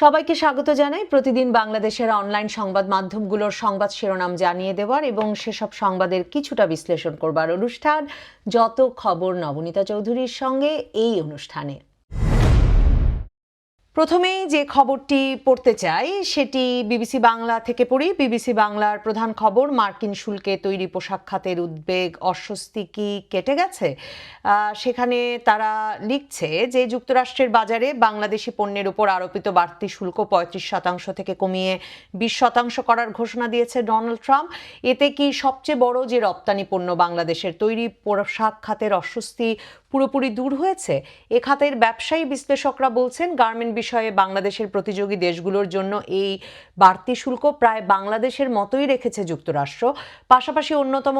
সবাইকে স্বাগত জানাই। প্রতিদিন বাংলাদেশের অনলাইন সংবাদ মাধ্যমগুলোর সংবাদ শিরোনাম জানিয়ে দেওয়ার এবং সেসব সংবাদের কিছুটা বিশ্লেষণ করবার অনুষ্ঠান। যত খবর নবনীতা চৌধুরীর সঙ্গে এই অনুষ্ঠানে। প্রথমেই যে খবরটি পড়তে চাই, সেটি বিবিসি বাংলা থেকে পড়ি। বিবিসি বাংলার প্রধান খবর, মার্কিন শুল্কে তৈরি পোশাক খাতের উদ্বেগ, অস্বস্তি কি কেটে গেছে? সেখানে তারা লিখছে যে, যুক্তরাষ্ট্রের বাজারে বাংলাদেশি পণ্যের উপর আরোপিত বাড়তি শুল্ক পঁয়ত্রিশ শতাংশ থেকে কমিয়ে বিশ শতাংশ করার ঘোষণা দিয়েছে ডোনাল্ড ট্রাম্প। এতে কি সবচেয়ে বড় যে রপ্তানি পণ্য বাংলাদেশের তৈরি পোশাক খাতের অস্বস্তি পুরোপুরি দূর হয়েছে? এ খাতের ব্যবসায়ী বিশ্লেষকরা বলছেন, গার্মেন্ট বিষয়ে বাংলাদেশের প্রতিযোগী দেশগুলোর জন্য এই বাড়তি শুল্ক প্রায় বাংলাদেশের মতোই রেখেছে যুক্তরাষ্ট্র। পাশাপাশি অন্যতম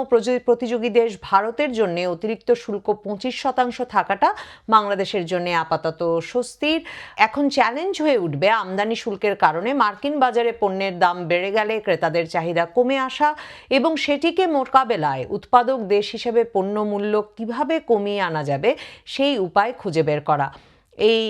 প্রতিযোগী দেশ ভারতের জন্য অতিরিক্ত শুল্ক পঁচিশ শতাংশ থাকাটা বাংলাদেশের জন্য আপাতত স্বস্তির। এখন চ্যালেঞ্জ হয়ে উঠবে আমদানি শুল্কের কারণে। মার্কিন বাজারে পণ্যের দাম বেড়ে গেলে ক্রেতাদের চাহিদা কমে আসা এবং সেটিকে মোকাবেলায় উৎপাদক দেশ হিসেবে পণ্য মূল্য কীভাবে কমিয়ে আনা যাবে সেই উপায় খুঁজে বের করা। এই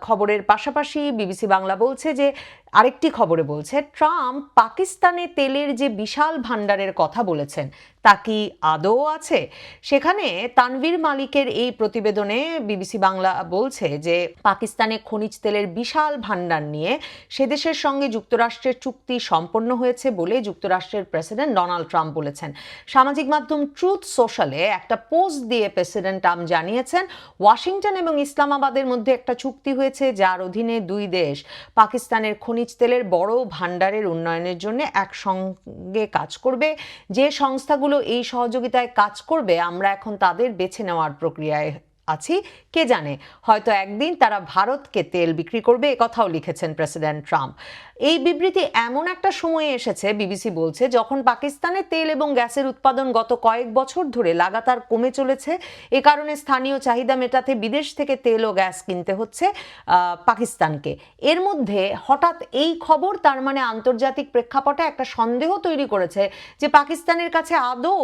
খবরের পাশাপাশি বিবিসি বাংলা বলছে যে, আরেকটি খবরে বলছে, ট্রাম্প পাকিস্তানে তেলের যে বিশাল ভাণ্ডারের কথা বলেছেন তা কি আদৌ আছে? সেখানে তানভীর মালিকের এই প্রতিবেদনে বিবিসি বাংলা বলছে যে, পাকিস্তানে খনিজ তেলের বিশাল ভাণ্ডার নিয়ে সে দেশের সঙ্গে যুক্তরাষ্ট্রের চুক্তি সম্পন্ন হয়েছে বলে যুক্তরাষ্ট্রের প্রেসিডেন্ট ডোনাল্ড ট্রাম্প বলেছেন। সামাজিক মাধ্যম ট্রুথ সোশ্যালে একটা পোস্ট দিয়ে প্রেসিডেন্ট ট্রাম্প জানিয়েছেন, ওয়াশিংটন এবং ইসলামাবাদের মধ্যে একটা চুক্তি হয়েছে যার অধীনে দুই দেশ পাকিস্তানের খনিজ তেলের বড় ভাণ্ডারের উন্নয়নের জন্য একসঙ্গে কাজ করবে। যে সংস্থাগুলো এই সহযোগিতায় কাজ করবে, আমরা এখন তাদের বেছে নেওয়ার প্রক্রিয়ায় আছি। কে জানে, হয়তো একদিন তারা ভারতকে তেল বিক্রি করবে কথাও লিখেছেন প্রেসিডেন্ট ট্রাম্প। এই বিবৃতি এমন একটা সময়ে এসেছে, বিবিসি বলছে, যখন পাকিস্তানে তেল এবং গ্যাসের উৎপাদন গত কয়েক বছর ধরে লাগাতার কমে চলেছে, এ কারণে স্থানীয় চাহিদা মেটাতে বিদেশ থেকে তেল ও গ্যাস কিনতে হচ্ছে পাকিস্তানকে। এর মধ্যে হঠাৎ এই খবর, তার মানে আন্তর্জাতিক প্রেক্ষাপটে একটা সন্দেহ তৈরি করেছে যে পাকিস্তানের কাছে আদৌ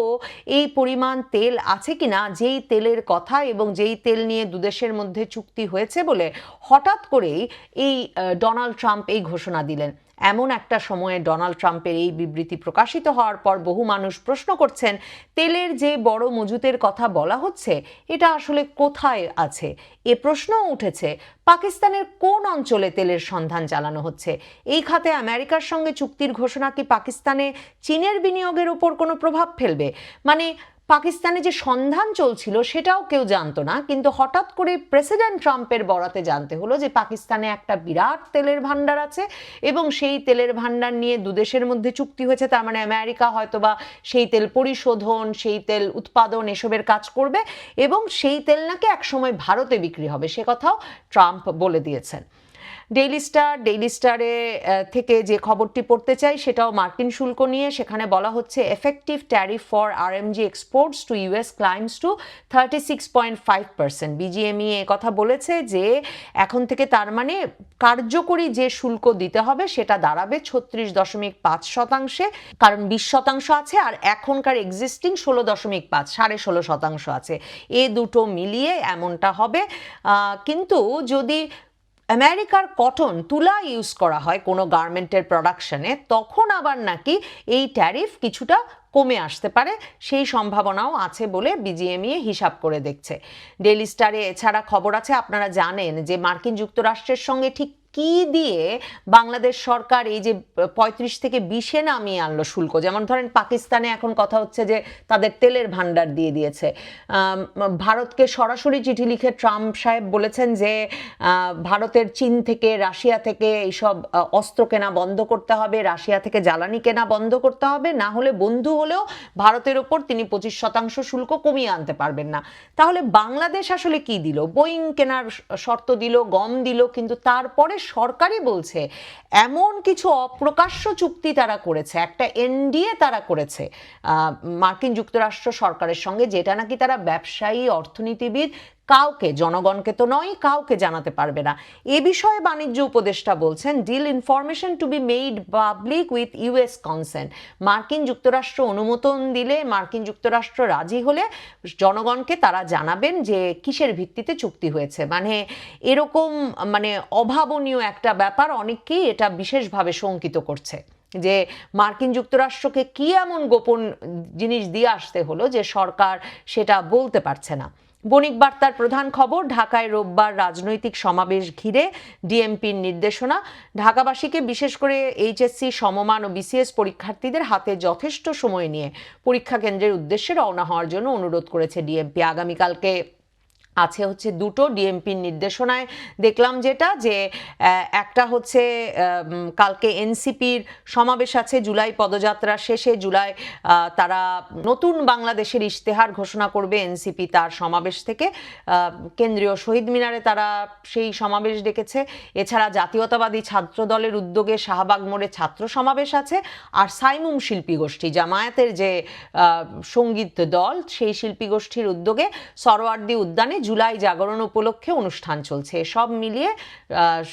এই পরিমাণ তেল আছে কিনা, যেই তেলের কথা এবং যেই তেল নিয়ে দুদেশের মধ্যে চুক্তি হয়েছে বলে হঠাৎ করেই এই ডোনাল্ড ট্রাম্প এই ঘোষণা দিলেন। এমন একটা সময়ে ডোনাল্ড ট্রাম্পের এই বিবৃতি প্রকাশিত হওয়ার পর বহু মানুষ প্রশ্ন করছেন, তেলের যে বড় মজুতের কথা বলা হচ্ছে, এটা আসলে কোথায় আছে? এ প্রশ্নও উঠেছে, পাকিস্তানের কোন অঞ্চলে তেলের সন্ধান চালানো হচ্ছে? এই খাতে আমেরিকার সঙ্গে চুক্তির ঘোষণা কি পাকিস্তানে চীনের বিনিয়োগের উপর কোনো প্রভাব ফেলবে? মানে পাকিস্তানে যে সন্ধান চলছিল সেটাও কেউ জানতো না, কিন্তু হঠাৎ করে প্রেসিডেন্ট ট্রাম্পের বরাতে জানতে হলো যে পাকিস্তানে একটা বিরাট তেলের ভাণ্ডার আছে এবং সেই তেলের ভাণ্ডার নিয়ে দুদেশের মধ্যে চুক্তি হয়েছে, তার মানে আমেরিকা হয়তোবা সেই তেল পরিশোধন, সেই তেল উৎপাদন এসবের কাজ করবে এবং সেই তেল নাকি একসময় ভারতে বিক্রি হবে, সে কথাও ট্রাম্প বলে দিয়েছেন। ডেইলি স্টার ডেইলি স্টারে থেকে যে খবরটি পড়তে চাই সেটাও মার্কিন শুল্ক নিয়ে। সেখানে বলা হচ্ছে effective tariff for R RMG exports to US claims to thirty six point five percent BGMEA কথা বলেছে যে, এখন থেকে তার মানে কার্যকরী যে শুল্ক দিতে হবে সেটা দাঁড়াবে ছত্রিশ দশমিক পাঁচ শতাংশে, কারণ বিশ শতাংশ আছে আর এখনকার এক্সিস্টিং ষোলো দশমিক পাঁচ, সাড়ে ষোলো শতাংশ আছে। এ দুটো মিলিয়ে এমনটা হবে। কিন্তু যদি আমেরিকার কটন তুলা ইউজ করা হয় কোনো গার্মেন্টের প্রোডাকশনে তখন আবার নাকি এই ট্যারিফ কিছুটা কমে আসতে পারে, সেই সম্ভাবনাও আছে বলে বিজিএমইএ হিসাব করে দেখছে। ডেলি স্টারে এছাড়া খবর আছে, আপনারা জানেন যে মার্কিন যুক্তরাষ্ট্রের সঙ্গে ঠিক কি দিয়ে বাংলাদেশ সরকার এই যে পঁয়ত্রিশ থেকে বিশে নামিয়ে আনলো শুল্ক? যেমন ধরেন পাকিস্তানে এখন কথা হচ্ছে যে তাদের তেলের ভান্ডার দিয়ে দিয়েছে। ভারতকে সরাসরি চিঠি লিখে ট্রাম্প সাহেব বলেছেন যে ভারতের চীন থেকে, রাশিয়া থেকে এইসব অস্ত্র কেনা বন্ধ করতে হবে, রাশিয়া থেকে জ্বালানি কেনা বন্ধ করতে হবে, না হলে বন্ধু হলেও ভারতের ওপর তিনি পঁচিশ শতাংশ শুল্ক কমিয়ে আনতে পারবেন না। তাহলে বাংলাদেশ আসলে কি দিল? বোয়িং কেনার শর্ত দিল, গম দিল, কিন্তু তারপরে সরকারই বলছে, এমন কিছু অপ্রকাশ্য চুক্তি তারা করেছে, একটা এনডিএ তারা করেছে মার্কিন যুক্তরাষ্ট্র সরকারের সঙ্গে, যেটা নাকি তারা ব্যবসায়ী, অর্থনীতিবিদ কাউকে, জনগণকে তো নয়, কাউকে জানাতে পারবে না। এ বিষয়ে বাণিজ্য উপদেষ্টা বলছেন deal information to be made public with US consent মার্কিন যুক্তরাষ্ট্র অনুমোদন দিলে, মার্কিন যুক্তরাষ্ট্র রাজি হলে জনগণকে তারা জানাবেন যে কিসের ভিত্তিতে চুক্তি হয়েছে। মানে এরকম মানে অভাবনীয় একটা ব্যাপার অনেককেই এটা বিশেষভাবে শঙ্কিত করছে। যে মার্কিন যুক্তরাষ্ট্রকে কি এমন গোপন জিনিস দিয়ে আসতে হলো যে সরকার সেটা বলতে পারছে না। বণিক বার্তার প্রধান খবর, ঢাকায় রোববার রাজনৈতিক সমাবেশ ঘিরে ডিএমপির নির্দেশনা। ঢাকাবাসীকে বিশেষ করে এইচএসসি, সমমান ও বিসিএস পরীক্ষার্থীদের হাতে যথেষ্ট সময় নিয়ে পরীক্ষা কেন্দ্রের উদ্দেশ্যে রওনা হওয়ার জন্য অনুরোধ করেছে ডিএমপি। আগামীকালকে আছে হচ্ছে দুটো ডিএমপির নির্দেশনায়। দেখলাম যেটা যে একটা হচ্ছে কালকে এনসিপির সমাবেশ আছে, জুলাই পদযাত্রা শেষে জুলাই তারা নতুন বাংলাদেশের ইশতেহার ঘোষণা করবে এনসিপি তার সমাবেশ থেকে। কেন্দ্রীয় শহীদ মিনারে তারা সেই সমাবেশ ডেকেছে। এছাড়া জাতীয়তাবাদী ছাত্র দলের উদ্যোগে শাহবাগ মোড়ে ছাত্র সমাবেশ আছে আর সাইমুম শিল্পী গোষ্ঠী, জামায়াতের যে সংগীত দল, সেই শিল্পী গোষ্ঠীর উদ্যোগে সরোয়ার্দী উদ্যানে জুলাই জাগরণ উপলক্ষে অনুষ্ঠান চলছে। সব মিলিয়ে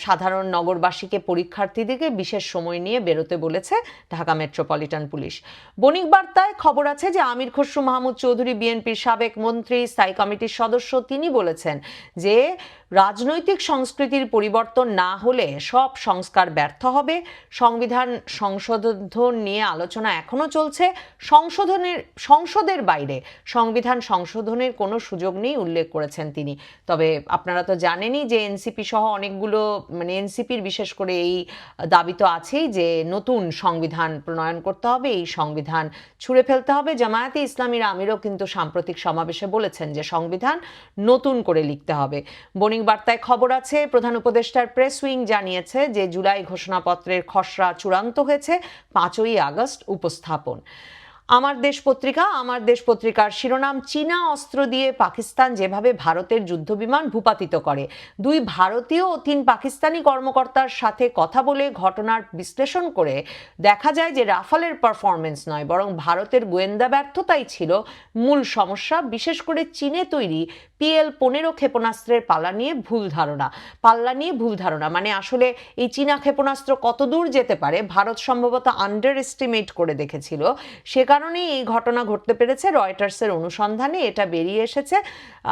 সাধারণ নগরবাসীকে পরীক্ষার্থীদেরকে বিশেষ সময় নিয়ে বেরোতে বলেছে ঢাকা মেট্রোপলিটন পুলিশ। বণিক বার্তায় খবর আছে যে, আমির খসরু মাহমুদ চৌধুরী, বিএনপির সাবেক মন্ত্রী, স্থায়ী কমিটির সদস্য, তিনি বলেছেন যে রাজনৈতিক সংস্কৃতির পরিবর্তন না হলে সব সংস্কার ব্যর্থ হবে। সংবিধান সংশোধন নিয়ে আলোচনা এখনও চলছে। সংশোধনের, সংসদের বাইরে সংবিধান সংশোধনের কোনো সুযোগ নেই উল্লেখ করেছেন তিনি। তবে আপনারা তো জানেনই যে এনসিপি সহ অনেকগুলো মানে এনসিপির বিশেষ করে এই দাবি তো আছেই যে নতুন সংবিধান প্রণয়ন করতে হবে, এই সংবিধান ছুঁড়ে ফেলতে হবে। জামায়াতে ইসলামীর আমিরও কিন্তু সাম্প্রতিক সমাবেশে বলেছেন যে সংবিধান নতুন করে লিখতে হবে। বণিক বার্তায় খবর আছে, প্রধান উপদেষ্টার প্রেস উইং জানিয়েছে যে জুলাই ঘোষণাপত্রের খসড়া চূড়ান্ত হয়েছে, পাঁচই আগস্ট উপস্থাপন। আমার দেশ পত্রিকা, আমার দেশ পত্রিকার শিরোনাম চীনা অস্ত্র দিয়ে পাকিস্তান যেভাবে ভারতের যুদ্ধবিমান ভূপাতিত করে। দুই ভারতীয় ও তিন পাকিস্তানি কর্মকর্তার সাথে কথা বলে ঘটনার বিশ্লেষণ করে দেখা যায় যে রাফালের পারফরমেন্স নয়, বরং ভারতের গোয়েন্দা ব্যর্থতাই ছিল মূল সমস্যা, বিশেষ করে চীনে তৈরি পিএল পনেরো ক্ষেপণাস্ত্রের পাল্লা নিয়ে ভুল ধারণা। পাল্লা নিয়ে ভুল ধারণা মানে আসলে এই চীনা ক্ষেপণাস্ত্র কত দূর যেতে পারে, ভারত সম্ভবত আন্ডার এস্টিমেট করে দেখেছিল। সে কারণেই এই ঘটনা ঘটতে পেরেছে রয়টার্সের অনুসন্ধানে, এটা বেরিয়ে এসেছে।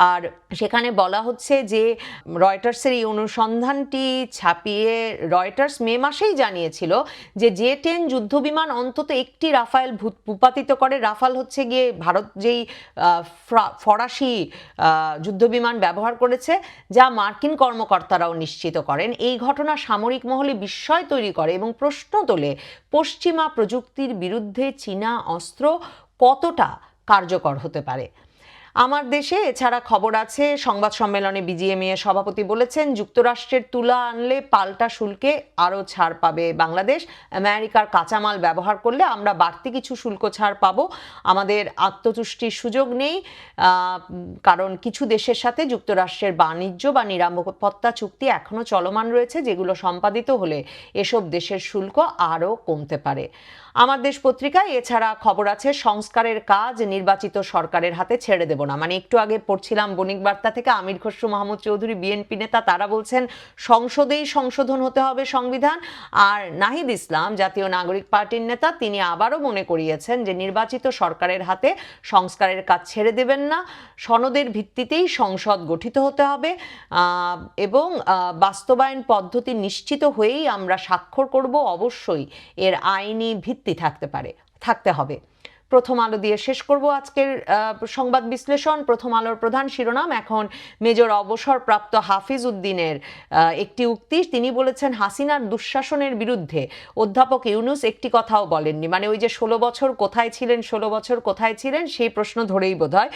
আর সেখানে বলা হচ্ছে যে রয়টার্সের এই অনুসন্ধানটি ছাপিয়ে রয়টার্স মে মাসেই জানিয়েছিল যে জে টেন যুদ্ধবিমান অন্তত একটি রাফায়েল ভূপাতিত করে। রাফাল হচ্ছে গিয়ে ভারত যেই ফরাসি যুদ্ধবিমান ব্যবহার করেছে, যা মার্কিন কর্মকর্তারাও নিশ্চিত করেন। এই ঘটনা সামরিক মহলে বিস্ময় তৈরি করে এবং প্রশ্ন তোলে, পশ্চিমা প্রযুক্তির বিরুদ্ধে চীনা অস্ত্র কতটা কার্যকর হতে পারে? আমার দেশে এছাড়া খবর আছে, সংবাদ সম্মেলনে বিজিএমইএ সভাপতি বলেছেন, যুক্তরাষ্ট্রের তুলা আনলে পাল্টা শুল্কে আরও ছাড় পাবে বাংলাদেশ। আমেরিকার কাঁচামাল ব্যবহার করলে আমরা বাড়তি কিছু শুল্ক ছাড় পাবো। আমাদের আত্মতুষ্টির সুযোগ নেই কারণ কিছু দেশের সাথে যুক্তরাষ্ট্রের বাণিজ্য বা নিরাপত্তা চুক্তি এখনও চলমান রয়েছে, যেগুলো সম্পাদিত হলে এসব দেশের শুল্ক আরও কমতে পারে। আমার দেশ পত্রিকায় এছাড়া খবর আছে, সংস্কারের কাজ নির্বাচিত সরকারের হাতে ছেড়ে দেব। না। মানে একটু আগে পড়ছিলাম বণিক বার্তা থেকে আমির খসরু মাহমুদ চৌধুরী, বিএনপি নেতা, তারা বলছেন সংসদেই সংশোধন হতে হবে সংবিধান। আর নাহিদ ইসলাম, জাতীয় নাগরিক পার্টির নেতা, তিনি আবারও মনে করিয়েছেন যে নির্বাচিত সরকারের হাতে সংস্কারের কাজ ছেড়ে দেবেন না। সনদের ভিত্তিতেই সংসদ গঠিত হতে হবে। এবং বাস্তবায়ন পদ্ধতি নিশ্চিত হয়েই আমরা স্বাক্ষর করব। অবশ্যই এর আইনি ভিত্তি থাকতে পারে, থাকতে হবে। প্রথম আলো দিয়ে শেষ করব আজকের সংবাদ বিশ্লেষণ। প্রথম আলোর প্রধান শিরোনাম এখন মেজর অবসরপ্রাপ্ত হাফিজ উদ্দিনের একটি উক্তি। তিনি বলেছেন, হাসিনার দুঃশাসনের বিরুদ্ধে অধ্যাপক ইউনুস একটি কথাও বলেননি। মানে ওই যে ষোলো বছর কোথায় ছিলেন, ষোলো বছর কোথায় ছিলেন, সেই প্রশ্ন ধরেই বোধ হয়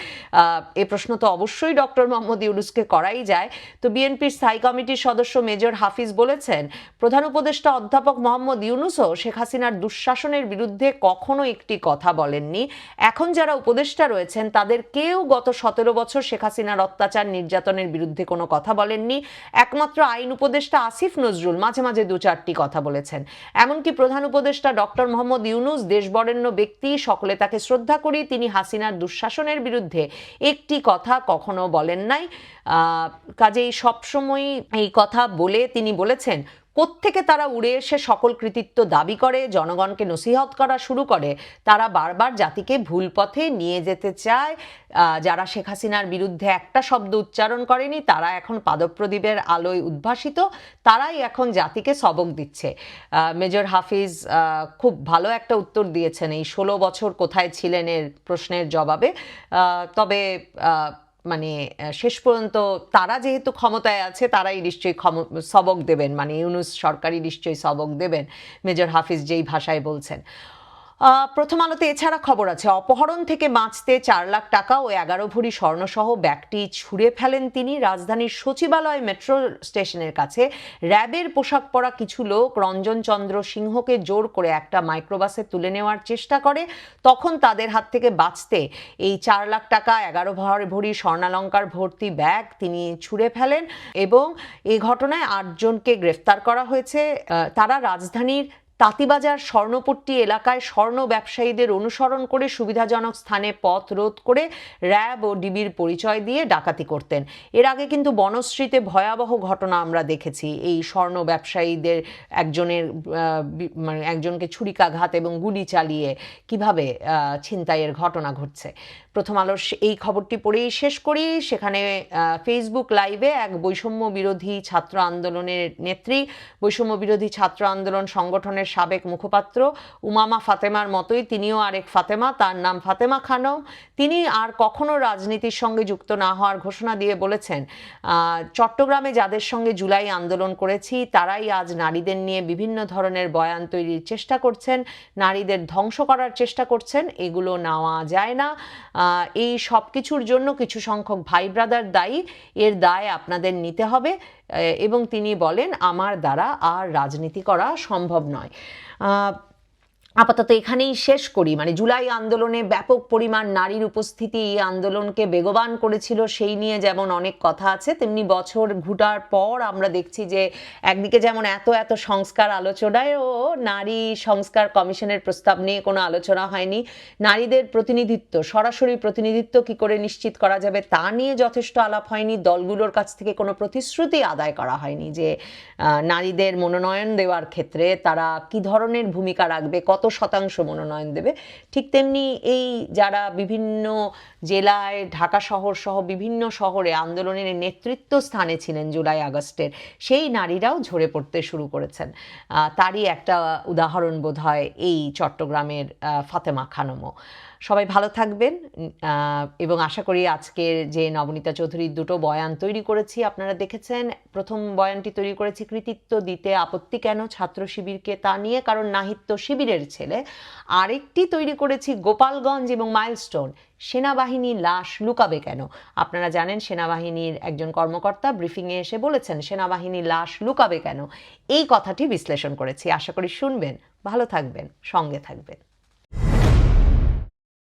এই প্রশ্ন তো অবশ্যই ডক্টর মোহাম্মদ ইউনুসকে করাই যায়। তো বিএনপির স্থায়ী কমিটির সদস্য মেজর হাফিজ বলেছেন, প্রধান উপদেষ্টা অধ্যাপক মোহাম্মদ ইউনুসও শেখ হাসিনার দুঃশাসনের বিরুদ্ধে কখনো একটি কথা বলেননি। বলেননি এখন যারা উপদেষ্টা রয়েছেন, তাদের কেউ গত সতেরো বছর শেখ হাসিনার অত্যাচার, নির্যাতনের বিরুদ্ধে কোনো কথা বলেননি। একমাত্র আইন উপদেষ্টা আসিফ নজরুল মাঝে মাঝে দু চারটি কথা বলেছেন। এমনকি প্রধান উপদেষ্টা ডক্টর মোহাম্মদ ইউনুস, দেশবরেণ্য ব্যক্তি, সকলে তাকে শ্রদ্ধা করি, তিনি হাসিনার দুঃশাসনের বিরুদ্ধে একটি কথা কখনো বলেন নাই। কাজেই সবসময় এই কথা বলে তিনি বলেছেন কোত্থেকে তারা উড়ে এসে সকল কৃতিত্ব দাবি করে, জনগণকে নসিহত করা শুরু করে, তারা বারবার জাতিকে ভুল পথে নিয়ে যেতে চায়। যারা শেখ হাসিনার বিরুদ্ধে একটা শব্দ উচ্চারণ করেনি, তারা এখন পাদপ্রদীপের আলোয় উদ্ভাসিত, তারাই এখন জাতিকে সবক দিচ্ছে। মেজর হাফিজ খুব ভালো একটা উত্তর দিয়েছেন এই ষোলো বছর কোথায় ছিলেন এর প্রশ্নের জবাবে। তবে মানে শেষ পর্যন্ত তারা যেহেতু ক্ষমতায় আছে, তারাই নিশ্চয়ই ক্ষম- সবক দেবেন। মানে ইউনুস সরকারই নিশ্চয়ই সবক দেবেন, মেজর হাফিজ যেই ভাষায় বলছেন। প্রথম আলোতে এছাড়া খবর আছে, অপহরণ থেকে বাঁচতে চার লাখ টাকা ও এগারো ভরি স্বর্ণসহ ব্যাগটি ছুঁড়ে ফেলেন তিনি। রাজধানীর সচিবালয় মেট্রো স্টেশনের কাছে র্যাবের পোশাক পরা কিছু লোক রঞ্জন চন্দ্র সিংহকে জোর করে একটা মাইক্রোবাসে তুলে নেওয়ার চেষ্টা করে। তখন তাদের হাত থেকে বাঁচতে এই চার লাখ টাকা, এগারো ভর- ভরি স্বর্ণালঙ্কার ভর্তি ব্যাগ তিনি ছুঁড়ে ফেলেন এবং এ ঘটনায় আটজনকে গ্রেফতার করা হয়েছে। তারা রাজধানীর তাঁতিবাজার স্বর্ণপট্টি এলাকায় স্বর্ণ ব্যবসায়ীদের অনুসরণ করে সুবিধাজনক স্থানে পথ রোধ করে র্যাব ও ডিবির পরিচয় দিয়ে ডাকাতি করতেন। এর আগে কিন্তু বনশ্রীতে ভয়াবহ ঘটনা আমরা দেখেছি। এই স্বর্ণ ব্যবসায়ীদের একজনের মানে একজনকে ছুরিকাঘাত এবং গুলি চালিয়ে কীভাবে ছিনতাইয়ের ঘটনা ঘটছে। প্রথম আলোর এই খবরটি পড়েই শেষ করি। সেখানে ফেসবুক লাইভে এক বৈষম্য বিরোধী ছাত্র আন্দোলনের নেত্রী বৈষম্য বিরোধী ছাত্র আন্দোলন সংগঠনের সাবেক মুখপাত্র উমামা ফাতেমার মতোই তিনিও আরেক ফাতেমা, তার নাম ফাতেমা খানম। তিনি আর কখনো রাজনীতির সঙ্গে যুক্ত না হওয়ার ঘোষণা দিয়ে বলেছেন চট্টগ্রামে যাদের সঙ্গে জুলাই আন্দোলন করেছি, তারাই আজ নারীদের নিয়ে বিভিন্ন ধরনের বয়ান তৈরির চেষ্টা করছেন, নারীদের ধ্বংস করার চেষ্টা করছেন, এগুলো নেওয়া যায় না। এই সব কিছুর জন্য কিছু সংখ্যক ভাই ব্রাদার দায়ী, এর দায় আপনাদের নিতে হবে। এবং তিনি বলেন আমার দ্বারা আর রাজনীতি করা সম্ভব নয়। আপাতত এখানেই শেষ করি। মানে জুলাই আন্দোলনে ব্যাপক পরিমাণ নারীর উপস্থিতি এই আন্দোলনকে বেগবান করেছিল সেই নিয়ে যেমন অনেক কথা আছে, তেমনি বছর ঘুটার পর আমরা দেখছি যে একদিকে যেমন এত এত সংস্কার আলোচনায় ও নারী সংস্কার কমিশনের প্রস্তাব নিয়ে কোনো আলোচনা হয়নি। নারীদের প্রতিনিধিত্ব, সরাসরি প্রতিনিধিত্ব কি করে নিশ্চিত করা যাবে তা নিয়ে যথেষ্ট আলাপ হয়নি। দলগুলোর কাছ থেকে কোনো প্রতিশ্রুতি আদায় করা হয়নি যে নারীদের মনোনয়ন দেওয়ার ক্ষেত্রে তারা কি ধরনের ভূমিকা রাখবে, কত শতাংশ মনোনয়ন দেবে। ঠিক তেমনি এই যারা বিভিন্ন জেলায়, ঢাকা শহর সহ বিভিন্ন শহরে আন্দোলনের নেতৃত্ব স্থানে ছিলেন জুলাই আগস্টের, সেই নারীরাও ঝরে পড়তে শুরু করেছেন। তারই একটা উদাহরণ বোধ হয় এই চট্টগ্রামের ফাতেমা খানমও। সবাই ভালো থাকবেন। এবং আশা করি আজকের যে নবনীতা চৌধুরীর দুটো বয়ান তৈরি করেছি, আপনারা দেখেছেন, প্রথম বয়ানটি তৈরি করেছি, কৃতিত্ব দিতে আপত্তি কেন ছাত্র শিবিরকে তা নিয়ে? কারণ নাহিত্য শিবিরের ছেলে। আরেকটি তৈরি করেছি, গোপালগঞ্জ এবং মাইলস্টোন, সেনাবাহিনী লাশ লুকাবে কেন? আপনারা জানেন, সেনাবাহিনীর একজন কর্মকর্তা ব্রিফিংয়ে এসে বলেছেন, সেনাবাহিনী লাশ লুকাবে কেন? এই কথাটি বিশ্লেষণ করেছি। আশা করি শুনবেন, ভালো থাকবেন, সঙ্গে থাকবেন।